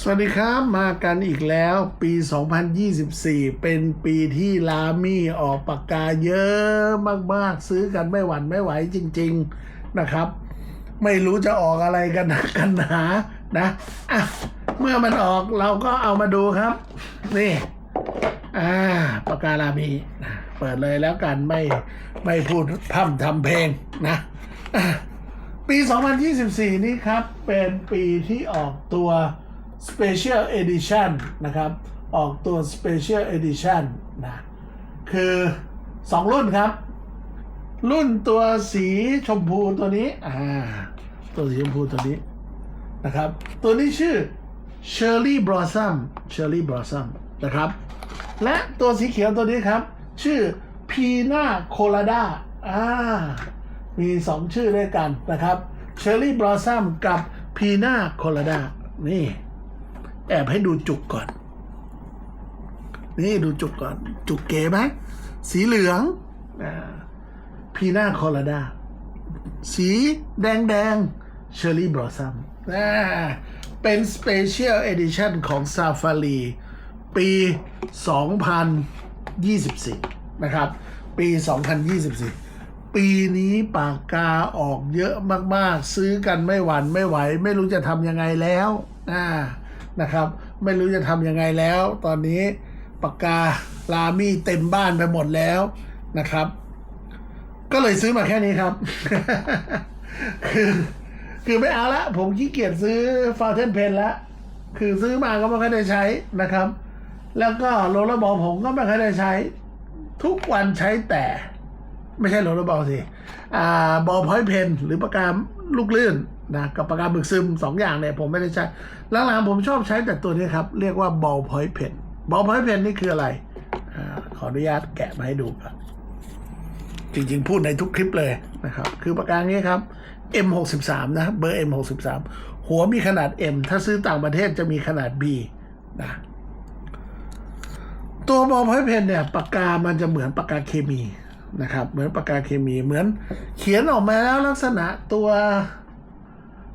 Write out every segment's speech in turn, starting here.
สวัสดีครับมากันอีกแล้วปี 2024 เป็นปีที่ลามี่ออกปากกาเยอะมากๆ ซื้อกันไม่หวั่นไม่ไหวจริง ๆนะครับ ไม่รู้จะออกอะไรกันนักกันหนานะอะเมื่อมันออกเราก็เอามาดูครับ นี่อ่าปากกาลามีนะเปิดเลยแล้วกันไม่ไม่พูดพร่ำทำเพลงนะอะปี 2024 นี้ครับเป็นปีที่ออกตัว Special Edition นะครับ ออกตัว Special Edition นะคือ 2 รุ่นครับ รุ่นตัวสีชมพูตัวนี้อ่าตัวสีชมพูตัวนี้นะครับ ตัวนี้ชื่อ Cherry Blossom Cherry Blossom นะครับ และตัวสีเขียวตัวนี้ครับ ชื่อ Pina Colada อ่ามีสองชื่อด้วยกันนะครับ Cherry Blossom กับ Pina Colada นี่ แอบให้ดูจุกก่อน นี่ดูจุกก่อน จุกเก๋ไหมสีเหลืองอ่า Pina Colada สีแดงแดงเชอร์รี่บลอสซัมเป็น Special Edition ของ Safari ปี 2024 นะครับ ปี 2024 ปีนี้ปากกาออกเยอะมาก ๆ ซื้อกันไม่หวันไม่ไหว ไม่รู้จะทำยังไงแล้วอ่า นะครับ ไม่รู้จะทำยังไงแล้ว ตอนนี้ปากกาลามี่เต็มบ้านไปหมดแล้วนะครับ ก็เลยซื้อมาแค่นี้ครับ คือคือไม่เอาละ ผมขี้เกียจซื้อฟาวเทนเพนละคือซื้อมาก็ไม่ค่อยได้ใช้นะครับ แล้วก็โรลเลอร์บอลผมก็ไม่ค่อยได้ใช้ ทุกวันใช้แต่ ไม่ใช่โรลเลอร์บอลสิ อ่า บอลพอยต์เพนหรือปากกาลูกลื่น นะกับปากกาบึกซึมสองอย่างเนี่ยผมไม่ได้ใช้หลังๆผมชอบใช้แต่ตัวนี้ครับ เรียกว่าบอลพอยต์เพนบอลพอยต์เพนนี่คืออะไรอขออนุญาตแกะมาให้ดูครับจริงๆ พูดในทุกคลิปเลยนะครับ คือปากกานี้ครับ M63 นะเบอร์ M63 หัวมีขนาด M ถ้าซื้อต่างประเทศจะมีขนาด B นะตัวบอลพอยเพนเนี่ยปากกามันจะเหมือนปากกาเคมีนะครับ เหมือนปากกาเคมีเหมือนเขียนออกมาแล้วลักษณะตัว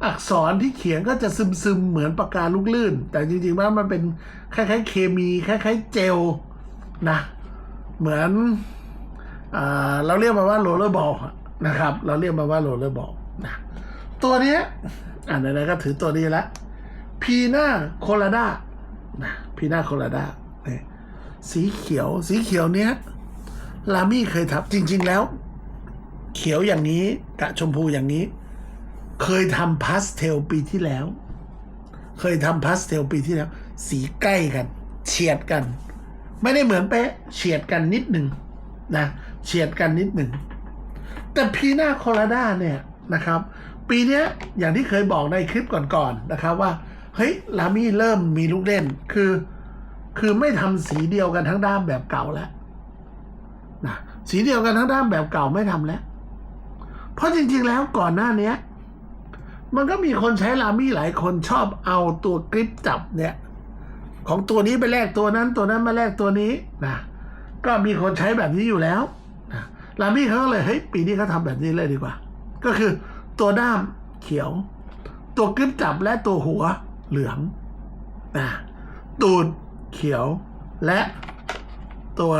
อักษรที่เขียนก็จะซึมๆเหมือนปากกาลูกลื่น แต่จริงๆแล้วมันเป็นคล้ายๆเคมีคล้าย ๆ เจลนะเหมือนอเราเรียกมันว่าโรลเลอร์บอลนะครับ เราเรียกมันว่าโรลเลอร์บอลนะตัวนี้อ่านไหนๆก็ถือตัวนี้ละพีน่าโคลาดานะพีน่าโคลาดาเนี่ยสีเขียวสีเขียวเนี้ยลามี่เคยทำจริง ๆแล้ว เขียวอย่างนี้กะชมพูอย่างนี้ เคยทำพาสเทลปีที่แล้ว เคยทำพาสเทลปีที่แล้ว สีใกล้กัน เฉียดกัน ไม่ได้เหมือนเป๊ะเฉียดกันนิดหนึ่งนะเฉียดกันนิดหนึ่ง แต่พีนาโคลาดาเนี่ยนะครับ ปีนี้อย่างที่เคยบอกในคลิปก่อนๆนะครับว่า เฮ้ย ลามี่เริ่มมีลูกเล่นคือ คือไม่ทำสีเดียวกันทั้งด้ามแบบเก่าแล้วนะสีเดียวกันทั้งด้ามแบบเก่าไม่ทำแล้ว เพราะจริงๆแล้วก่อนหน้านี้ มันก็มีคนใช้ลามี่หลายคนชอบเอาตัวกริปจับเนี่ย ของตัวนี้ไปแลกตัวนั้น ตัวนั้นมาแลกตัวนี้นะก็มีคนใช้แบบนี้อยู่แล้วนะลามี่เขาก็เลยเฮ้ยปีนี้เขาทำแบบนี้เลยดีกว่า ก็คือตัวด้ามเขียว ตัวกริปจับและตัวหัวเหลืองนะตูดเขียวและตัว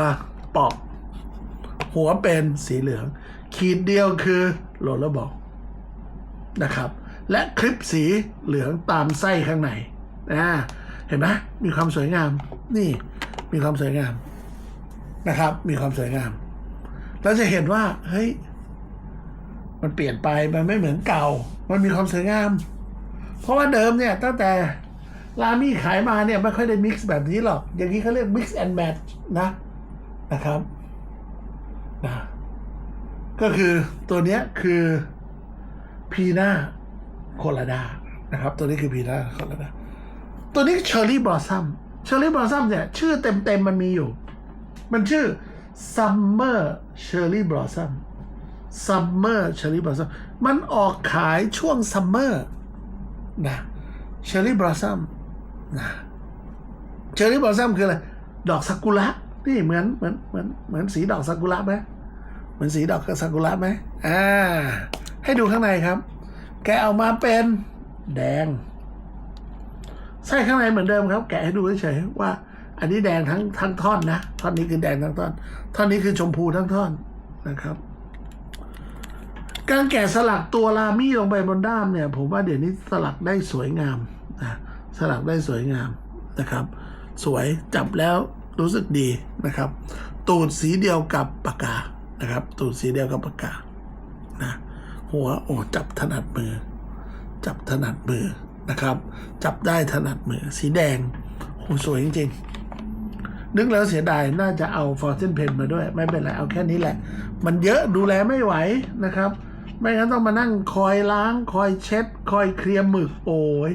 ปอก หัวเป็นสีเหลือง ขีดเดียวคือโรลเลอร์บอลนะครับ และคลิปสีเหลืองตามไส้ข้างในอ่าเห็นไหมมีความสวยงามนี่มีความสวยงามนะครับ มีความสวยงามแล้วจะเห็นว่าเฮ้ยมันเปลี่ยนไปมันไม่เหมือนเก่า มันมีความสวยงาม เพราะว่าเดิมเนี่ยตั้งแต่ลามี่ขายมาเนี่ยไม่ค่อยได้มิกซ์แบบนี้หรอก อย่างนี้เขาเรียก mix and match นะนะครับนะก็คือตัวเนี้ยคือพีนา โคลาดานะครับ ตัวนี้คือพีนาโคลาดาตัวนี้เชอร์รี่บลอสซัมเชอร์รี่บลอสซัมเนี่ย ชื่อเต็มๆมันมีอยู่ มันชื่อ Summer Cherry Blossom Summer Cherry Blossom มันออกขายช่วงซัมเมอร์นะ Cherry Blossom นะ Cherry Blossom คืออะไร ดอกซากุระนี่เหมือนเหมือนเหมือนเหมือนสีดอกซากุระไหมเหมือนสีดอกซากุระไหมอ่า ให้ดูข้างในครับ แกะออกมาเป็นแดง ไส้ข้างในเหมือนเดิมครับ แกะให้ดูเฉยๆว่า อันนี้แดงทั้งทั้งท่อนนะท่อนนี้คือแดงทั้งท่อนท่อนนี้คือชมพูทั้งท่อนนะครับ การแกะสลักตัวรามี่ลงไปบนด้ามเนี่ย ผมว่าเดี๋ยวนี้สลักได้สวยงามนะสลักได้สวยงามนะครับ สวยจับแล้วรู้สึกดีนะครับ ตูดสีเดียวกับปากกานะครับ ตูดสีเดียวกับปากกานะ หัวโอ้จับถนัดมือ จับถนัดมือนะครับ จับได้ถนัดมือ สีแดงโหสวยจริงๆ นึกแล้วเสียดายน่าจะเอาฟอร์เซนเพนมาด้วย ไม่เป็นไร เอาแค่นี้แหละ มันเยอะดูแลไม่ไหวนะครับ ไม่งั้นต้องมานั่งคอยล้าง คอยเช็ด คอยเคลียร์หมึกโอ้ย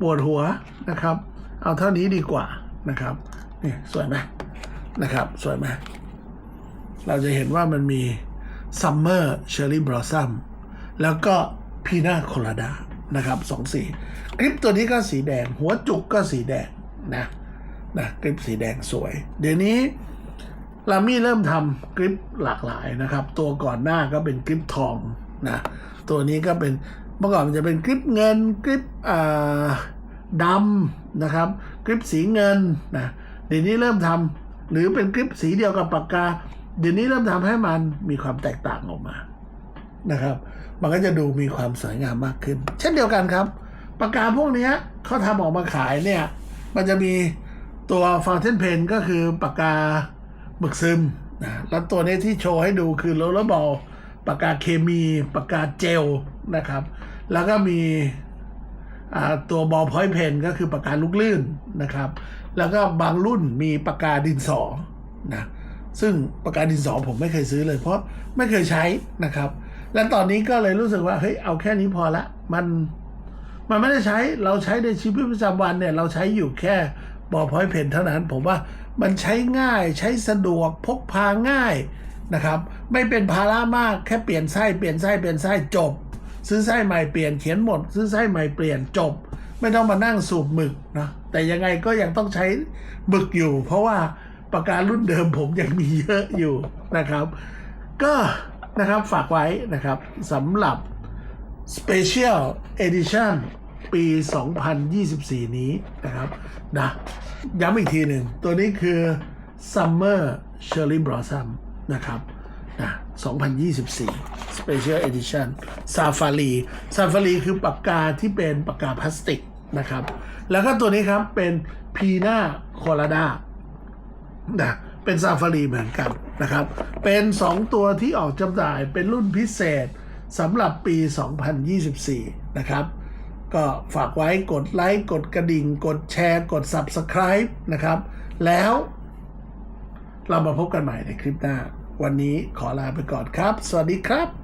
ปวดหัวนะครับ เอาเท่านี้ดีกว่านะครับนี่สวยไหมนะครับ สวยไหมเราจะเห็นว่ามันมีซัมเมอร์เชอร์รี่บลอสซัม แล้วก็พีนาโคลาดานะครับสองสีคลิปตัวนี้ก็สีแดง หัวจุกก็สีแดงนะนะคลิปสีแดงสวย เดี๋ยวนี้ลามี่เริ่มทำกริปหลากหลายนะครับ ตัวก่อนหน้าก็เป็นกริปทองนะตัวนี้ก็เป็นเมื่อก่อนมันจะเป็นกริปเงินกริปอ่าดำนะครับกริปสีเงินนะเดี๋ยวนี้เริ่มทำหรือเป็นกริปสีเดียวกับปากกา เดี๋ยวนี้เริ่มทำให้มันมีความแตกต่างออกมา นะครับ มันก็จะดูมีความสวยงามมากขึ้น เช่นเดียวกันครับ ปากกาพวกนี้เขาทำออกมาขายเนี่ย มันจะมีตัว Fountain Pen ก็คือปากกาหมึกซึมนะแล้วตัวนี้ที่โชว์ให้ดูคือโรลเลอร์บอลปากกาเคมีปากกาเจลนะครับ แล้วก็มีตัวบอลพอยต์เพนก็คือปากกาลูกลื่นนะครับ แล้วก็บางรุ่นมีปากกาดินสอนะซึ่งปากกาดินสอผมไม่เคยซื้อเลยเพราะไม่เคยใช้นะครับ และตอนนี้ก็เลยรู้สึกว่าเฮ้ยเอาแค่นี้พอละ มันมันไม่ได้ใช้เราใช้ในชีวิตประจำวันเนี่ย เราใช้อยู่แค่บอพอยต์เพนเท่านั้น ผมว่ามันใช้ง่ายใช้สะดวกพกพาง่ายนะครับ ไม่เป็นภาระมากแค่เปลี่ยนไส้เปลี่ยนไส้เปลี่ยนไส้จบ ซื้อไส้ใหม่เปลี่ยนเขียนหมด ซื้อไส้ใหม่เปลี่ยนจบ ไม่ต้องมานั่งสูบหมึกนะแต่ยังไงก็ยังต้องใช้หมึกอยู่ เพราะว่าปากการุ่นเดิมผมยังมีเยอะอยู่นะครับ ก็ นะครับฝากไว้นะครับสำหรับ Special Edition ปี 2024 นี้นะครับนะย้ำอีกทีหนึ่ง ตัวนี้คือ Summer Cherry Blossom นะครับนะ2024 Special Edition Safari Safari คือปากกาที่เป็นปากกาพลาสติกนะครับ แล้วก็ตัวนี้ครับเป็น Pina Colada นะเป็นซาฟารีเหมือนกัน นะครับ เป็น 2 ตัวที่ออกจำหน่ายเป็นรุ่นพิเศษสำหรับปี 2024 นะครับ ก็ฝากไว้กดไลค์กดกระดิ่ง กดแชร์กด Subscribe นะครับ แล้วเรามาพบกันใหม่ในคลิปหน้า วันนี้ขอลาไปก่อนครับ สวัสดีครับ